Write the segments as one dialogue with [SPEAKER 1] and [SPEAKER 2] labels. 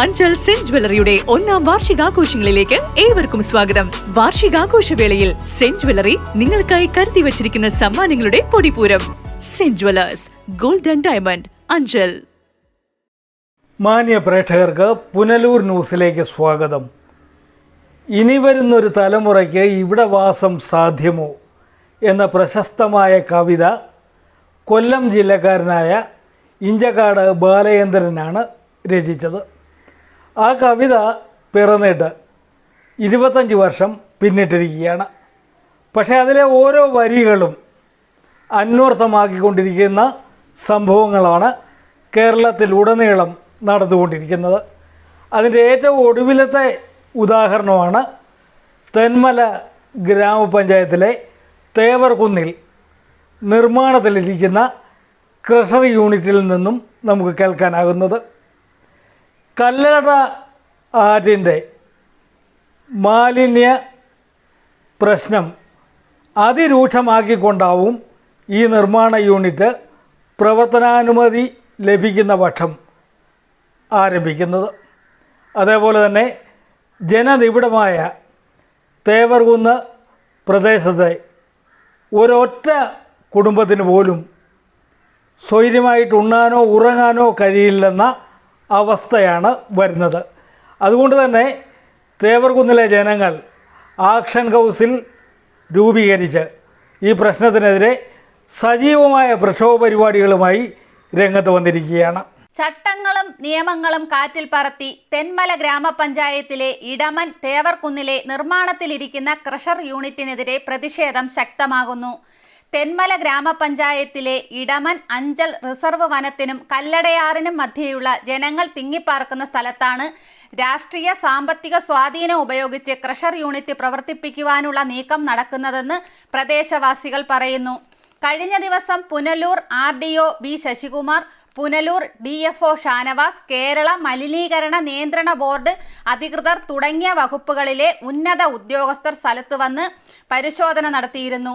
[SPEAKER 1] Anchal saint ജ്വല്ലറിയുടെ ഒന്നാം വാർഷികാഘോഷങ്ങളിലേക്ക് ഏവർക്കും സ്വാഗതം. വാർഷികാഘോഷവേളയിൽ സെന്റ് ജ്വല്ലറി നിങ്ങൾക്കായി കരുതി വച്ചിരിക്കുന്ന സമ്മാനങ്ങളുടെ പൊടിപൂരം. Cent jewellers golden diamond Anchal.
[SPEAKER 2] മാന്യ പ്രേക്ഷകർക്ക് പുനലൂർ ന്യൂസിലേക്ക് സ്വാഗതം. ഇനി വരുന്നൊരു തലമുറയ്ക്ക് ഇവിടെ വാസം സാധ്യമോ എന്ന പ്രശസ്തമായ കവിത കൊല്ലം ജില്ലക്കാരനായ ഇഞ്ചക്കാട് ബാലചന്ദ്രനാണ് രചിച്ചത്. ആ കവിത പിറന്നിട്ട് ഇരുപത്തഞ്ച് വർഷം പിന്നിട്ടിരിക്കുകയാണ്. പക്ഷേ അതിലെ ഓരോ വരികളും അന്വർത്ഥമാക്കിക്കൊണ്ടിരിക്കുന്ന സംഭവങ്ങളാണ് കേരളത്തിലുടനീളം നടന്നുകൊണ്ടിരിക്കുന്നത്. അതിന്റെ ഏറ്റവും ഒടുവിലത്തെ ഉദാഹരണമാണ് തെന്മല ഗ്രാമപഞ്ചായത്തിലെ തേവർകുന്നിൽ നിർമ്മാണത്തിലിരിക്കുന്ന ക്രഷർ യൂണിറ്റിൽ നിന്നും നമുക്ക് കേൾക്കാനാകുന്നത്. കല്ലട ആറ്റിന്റെ മാലിന്യ പ്രശ്നം അതിരൂക്ഷമാക്കിക്കൊണ്ടാവും ഈ നിർമ്മാണ യൂണിറ്റ് പ്രവർത്തനാനുമതി ലഭിക്കുന്ന പക്ഷം ആരംഭിക്കുന്നത്. അതേപോലെ തന്നെ ജനനിബിഡമായ തേവർകുന്ന് പ്രദേശത്തെ ഒരൊറ്റ കുടുംബത്തിന് പോലും സ്വൈര്യമായിട്ട് ഉണ്ണാനോ ഉറങ്ങാനോ കഴിയില്ലെന്ന അവസ്ഥയാണ് വരുന്നത്. അതുകൊണ്ട് തന്നെ തേവർകുന്നിലെ ജനങ്ങൾ ആക്ഷൻ ഹൗസിൽ രൂപീകരിച്ച് ഈ പ്രശ്നത്തിനെതിരെ സജീവമായ പ്രക്ഷോഭ പരിപാടികളുമായി രംഗത്ത് വന്നിരിക്കുകയാണ്.
[SPEAKER 3] ചട്ടങ്ങളും നിയമങ്ങളും കാറ്റിൽ പറത്തി തെന്മല ഗ്രാമപഞ്ചായത്തിലെ ഇടമൻ തേവർകുന്നിലെ നിർമ്മാണത്തിലിരിക്കുന്ന ക്രഷർ യൂണിറ്റിനെതിരെ പ്രതിഷേധം ശക്തമാകുന്നു. തെന്മല ഗ്രാമപഞ്ചായത്തിലെ ഇടമൻ അഞ്ചൽ റിസർവ് വനത്തിനും കല്ലടയാറിനും മധ്യേയുള്ള ജനങ്ങൾ തിങ്ങിപ്പാർക്കുന്ന സ്ഥലത്താണ് രാഷ്ട്രീയ സാമ്പത്തിക സ്വാധീനം ഉപയോഗിച്ച് ക്രഷർ യൂണിറ്റ് പ്രവർത്തിപ്പിക്കുവാനുള്ള നീക്കം നടക്കുന്നതെന്ന് പ്രദേശവാസികൾ പറയുന്നു. കഴിഞ്ഞ ദിവസം Punalur R D O B Sasikumar Punalur D F O Shanavas Kerala മലിനീകരണ നിയന്ത്രണ ബോർഡ് അധികൃതർ തുടങ്ങിയ വകുപ്പുകളിലെ ഉന്നത ഉദ്യോഗസ്ഥർ സ്ഥലത്ത് വന്ന് പരിശോധന നടത്തിയിരുന്നു.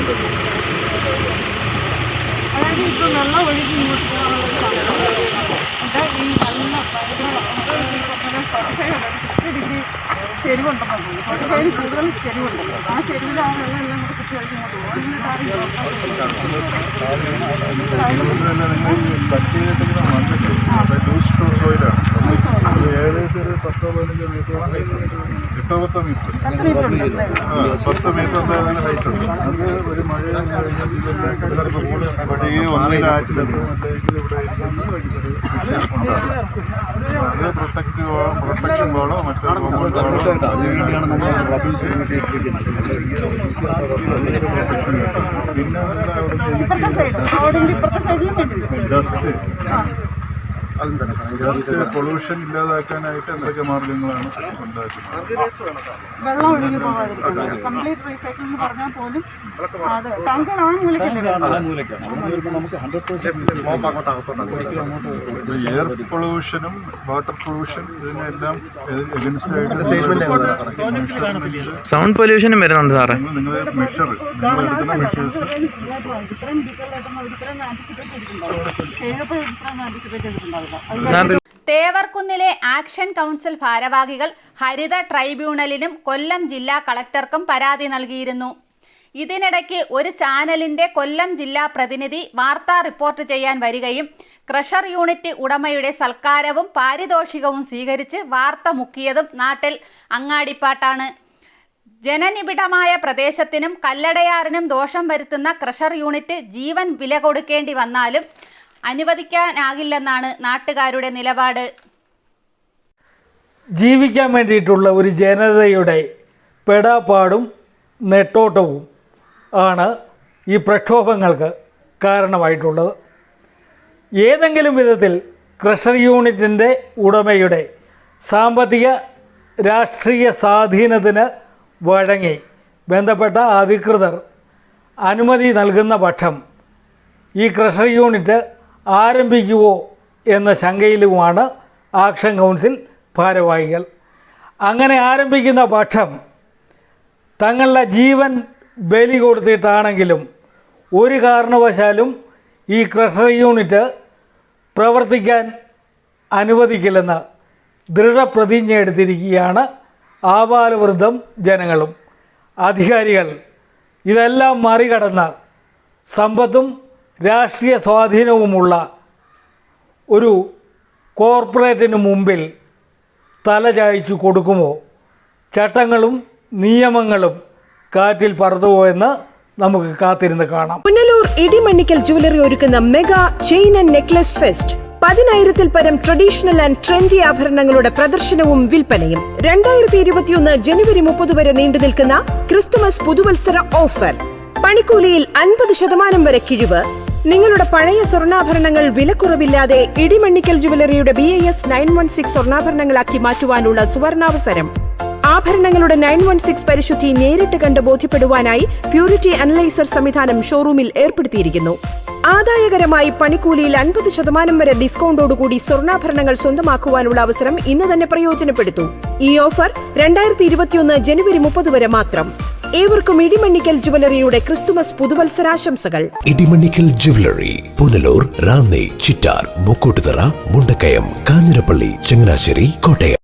[SPEAKER 4] കിട്ടത്തില്ലേ
[SPEAKER 5] അതായത് ഇപ്പൊ വെള്ളം ഒഴുകി ഈ നല്ല ചെരുവുണ്ടെന്ന് തോന്നുന്നു ഫൈവ് കൂടുതൽ ചെരുവുണ്ട് ആ ചെരുവിൽ ആ വെള്ളം എല്ലാം കൂടെ ഒഴിച്ച് ഇങ്ങോട്ട് പോകും
[SPEAKER 6] ഏകദേശം ഒരു പത്തോ പതിനഞ്ചോ മീറ്റർ എട്ടോ പത്തോ മീറ്റർ പത്ത് മീറ്റർ. എന്തായാലും ഹൈറ്റ് ഉണ്ട്. അത് ഒരു മഴ കഴിഞ്ഞാൽ ഒന്നിൽ ആറ്റിലെത്തും അത് പ്രൊട്ടക്റ്റ് പ്രൊട്ടക്ഷൻ ബോളോ മറ്റോ പിന്നെ
[SPEAKER 5] ഇപ്പുറത്തെ
[SPEAKER 6] പൊള്യൂഷൻ ഇല്ലാതാക്കാനായിട്ട് എന്തൊക്കെ മാർഗങ്ങളാണ് ഉണ്ടാക്കുന്നത്?
[SPEAKER 5] വെള്ളം ഒഴുകി പോകാതിരിക്കുന്നത് കംപ്ലീറ്റ് റീസൈക്കിൾ എന്ന് പറഞ്ഞാൽ പോലും അത് ടാങ്കർ ആ മൂലക്കില്ല
[SPEAKER 6] എയർ പൊള്യൂഷനും വാട്ടർ പൊള്യൂഷൻ ഇതിനെല്ലാം എഗൻസ്റ്റ് ആയിട്ട്
[SPEAKER 4] സൗണ്ട് പൊല്യൂഷനും വരുന്നുണ്ട് സാറേ.
[SPEAKER 6] നിങ്ങൾ മെഷർ നിങ്ങൾ എടുക്കുന്ന മെഷേഴ്സ്
[SPEAKER 5] ഇത്രയും ഒരിക്കലും ആന്റിസിപ്പേറ്റ് ചെയ്തിട്ടുണ്ടാവും. ഇത്രയും
[SPEAKER 4] ആന്റിസിപ്പേറ്റ്
[SPEAKER 3] തേവർകുന്നിലെ ആക്ഷൻ കൗൺസിൽ ഭാരവാഹികൾ ഹരിത ട്രൈബ്യൂണലിനും കൊല്ലം ജില്ലാ കളക്ടർക്കും പരാതി നൽകിയിരുന്നു. ഇതിനിടയ്ക്ക് ഒരു ചാനലിന്റെ കൊല്ലം ജില്ലാ പ്രതിനിധി വാർത്താ റിപ്പോർട്ട് ചെയ്യാൻ വരികയും ക്രഷർ യൂണിറ്റ് ഉടമയുടെ സൽക്കാരവും പാരിതോഷികവും സ്വീകരിച്ച് വാർത്ത മുക്കിയതും നാട്ടിൽ അങ്ങാടിപ്പാട്ടാണ്. ജനനിബിഡമായ പ്രദേശത്തിനും കല്ലടയാറിനും ദോഷം വരുത്തുന്ന ക്രഷർ യൂണിറ്റ് ജീവൻ വില കൊടുക്കേണ്ടി വന്നാലും അനുവദിക്കാനാകില്ലെന്നാണ് നാട്ടുകാരുടെ നിലപാട്.
[SPEAKER 2] ജീവിക്കാൻ വേണ്ടിയിട്ടുള്ള ഒരു ജനതയുടെ പെടാപ്പാടും നെട്ടോട്ടവും ആണ് ഈ പ്രക്ഷോഭങ്ങൾക്ക് കാരണമായിട്ടുള്ളത്. ഏതെങ്കിലും വിധത്തിൽ ക്രഷർ യൂണിറ്റിന്റെ ഉടമയുടെ സാമ്പത്തിക രാഷ്ട്രീയ സ്വാധീനത്തിന് വഴങ്ങി ബന്ധപ്പെട്ട അധികൃതർ അനുമതി നൽകുന്ന പക്ഷം ഈ ക്രഷർ യൂണിറ്റ് ആരംഭിക്കുവോ എന്ന ശങ്കയിലുമാണ് ആക്ഷൻ കൗൺസിൽ ഭാരവാഹികൾ. അങ്ങനെ ആരംഭിക്കുന്ന പക്ഷം തങ്ങളുടെ ജീവൻ ബലി കൊടുത്തിട്ടാണെങ്കിലും ഒരു കാരണവശാലും ഈ ക്രഷർ യൂണിറ്റ് പ്രവർത്തിക്കാൻ അനുവദിക്കില്ലെന്ന് ദൃഢപ്രതിജ്ഞ എടുത്തിരിക്കുകയാണ് ആപാലവൃദ്ധം ജനങ്ങളും. അധികാരികൾ ഇതെല്ലാം മറികടന്ന് സമ്പത്തും രാഷ്ട്രീയ സ്വാധീനവുമുള്ള ഒരു കോർപ്പറേറ്റിന് മുമ്പിൽ തല ചായ്ച്ചു കൊടുക്കുമോ? ചട്ടങ്ങളും നിയമങ്ങളും കാറ്റിൽ പറത്തുമോ എന്ന് നമുക്ക് കാത്തിരുന്ന് കാണാം.
[SPEAKER 7] പുനലൂർ ഇടിമണ്ണിക്കൽ ജുവലറി ഒരുക്കുന്ന mega chain and necklace fest. പതിനായിരത്തിൽ പരം ട്രഡീഷണൽ ആൻഡ് ട്രെൻഡി ആഭരണങ്ങളുടെ പ്രദർശനവും വിൽപ്പനയും. രണ്ടായിരത്തി ഇരുപത്തിയൊന്ന് ജനുവരി മുപ്പത് വരെ നീണ്ടു നിൽക്കുന്ന ക്രിസ്തുമസ് പുതുവത്സര ഓഫർ. പണിക്കൂലിയിൽ അൻപത് ശതമാനം വരെ കിഴിവ്. നിങ്ങളുടെ പഴയ സ്വർണാഭരണങ്ങൾ വിലക്കുറവില്ലാതെ Idimannickal ജുവലറിയുടെ B I S nine one six സ്വർണാഭരണങ്ങളാക്കി മാറ്റുവാനുള്ള സുവർണാവസരം. ആഭരണങ്ങളുടെ നയൻ വൺ സിക്സ് പരിശുദ്ധി നേരിട്ട് കണ്ട് ബോധ്യപ്പെടുവാനായി പ്യൂരിറ്റി അനലൈസർ സംവിധാനം ഷോറൂമിൽ ഏർപ്പെടുത്തിയിരിക്കുന്നു. ആദായകരമായി പണിക്കൂലിയിൽ അൻപത് ശതമാനം വരെ ഡിസ്കൗണ്ടോടുകൂടി സ്വർണാഭരണങ്ങൾ സ്വന്തമാക്കുവാനുള്ള അവസരം ഇന്ന് തന്നെ പ്രയോജനപ്പെടുത്തൂ. ഈ ഓഫർ രണ്ടായിരത്തി ഇരുപത്തിയൊന്ന് ജനുവരി മുപ്പത് വരെ മാത്രം. ഏവർക്കും ഇടിമണ്ണിക്കൽ ജുവലറിയുടെ ക്രിസ്തുമസ് പുതുവത്സരാശംസകൾ.
[SPEAKER 8] ഇടിമണ്ണിക്കൽ ജുവലറി പുനലൂർ റാന്നി ചിറ്റാർ മുക്കൂട്ടുതറ മുണ്ടക്കയം കാഞ്ഞിരപ്പള്ളി ചങ്ങനാശ്ശേരി കോട്ടയം.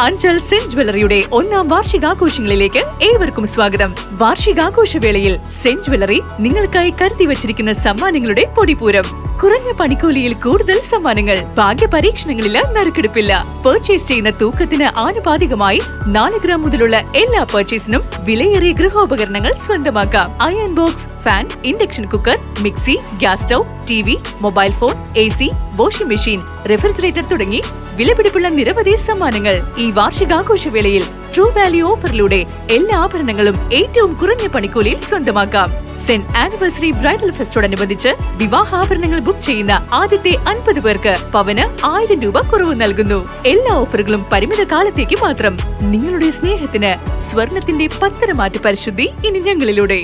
[SPEAKER 1] അഞ്ചൽ സെന്റ് ജ്വല്ലറിയുടെ ഒന്നാം വാർഷികാഘോഷങ്ങളിലേക്ക് ഏവർക്കും സ്വാഗതം. വാർഷികാഘോഷവേളയിൽ സെന്റ് ജ്വല്ലറി നിങ്ങൾക്കായി കരുതി വച്ചിരിക്കുന്ന സമ്മാനങ്ങളുടെ പൊടിപൂരം. കുറഞ്ഞ പണിക്കൂലിയിൽ കൂടുതൽ സമ്മാനങ്ങൾ. ഭാഗ്യ പരീക്ഷണങ്ങളിൽ നറുക്കെടുപ്പില്ല. പർച്ചേസ് ചെയ്യുന്ന തൂക്കത്തിന് ആനുപാതികമായി നാല് ഗ്രാം മുതലുള്ള എല്ലാ പർച്ചേസിനും വിലയേറിയ ഗൃഹോപകരണങ്ങൾ സ്വന്തമാക്കാം. Iron box fan induction cooker mixie gas stove T mobile phone A C washing machine refrigerator തുടങ്ങി വിലപിടിപ്പുള്ള നിരവധി സമ്മാനങ്ങൾ ഈ വാർഷികാഘോഷവേളയിൽ ട്രൂ വാല്യൂ ഓഫറിലൂടെ എല്ലാ ആഭരണങ്ങളും ഏറ്റവും കുറഞ്ഞ പണിക്കൂലിയിൽ സ്വന്തമാക്കാം. സെന്റ് ആനിവേഴ്സറി ബ്രൈഡൽ ഫെസ്റ്റോടനുബന്ധിച്ച് വിവാഹാഭരണങ്ങൾ ബുക്ക് ചെയ്യുന്ന ആദ്യത്തെ അൻപത് പേർക്ക് പവന് ആയിരം രൂപ കുറവ് നൽകുന്നു. എല്ലാ ഓഫറുകളും പരിമിത കാലത്തേക്ക് മാത്രം. നിങ്ങളുടെ സ്നേഹത്തിന് സ്വർണത്തിന്റെ പത്തരമാറ്റ് പരിശുദ്ധി ഇനി ഞങ്ങളിലൂടെ.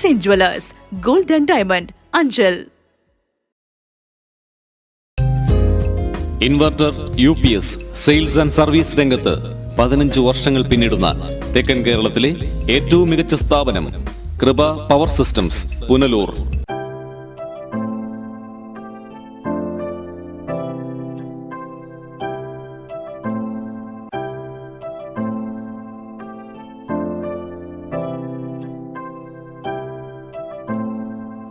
[SPEAKER 1] Cent jewellers golden diamond Anchal
[SPEAKER 9] inverter U P S sales and service രംഗത്ത് പതിനഞ്ച് വർഷങ്ങൾ പിന്നിടുന്ന തെക്കൻ കേരളത്തിലെ ഏറ്റവും മികച്ച സ്ഥാപനം കൃപ പവർ സിസ്റ്റംസ് പുനലൂർ.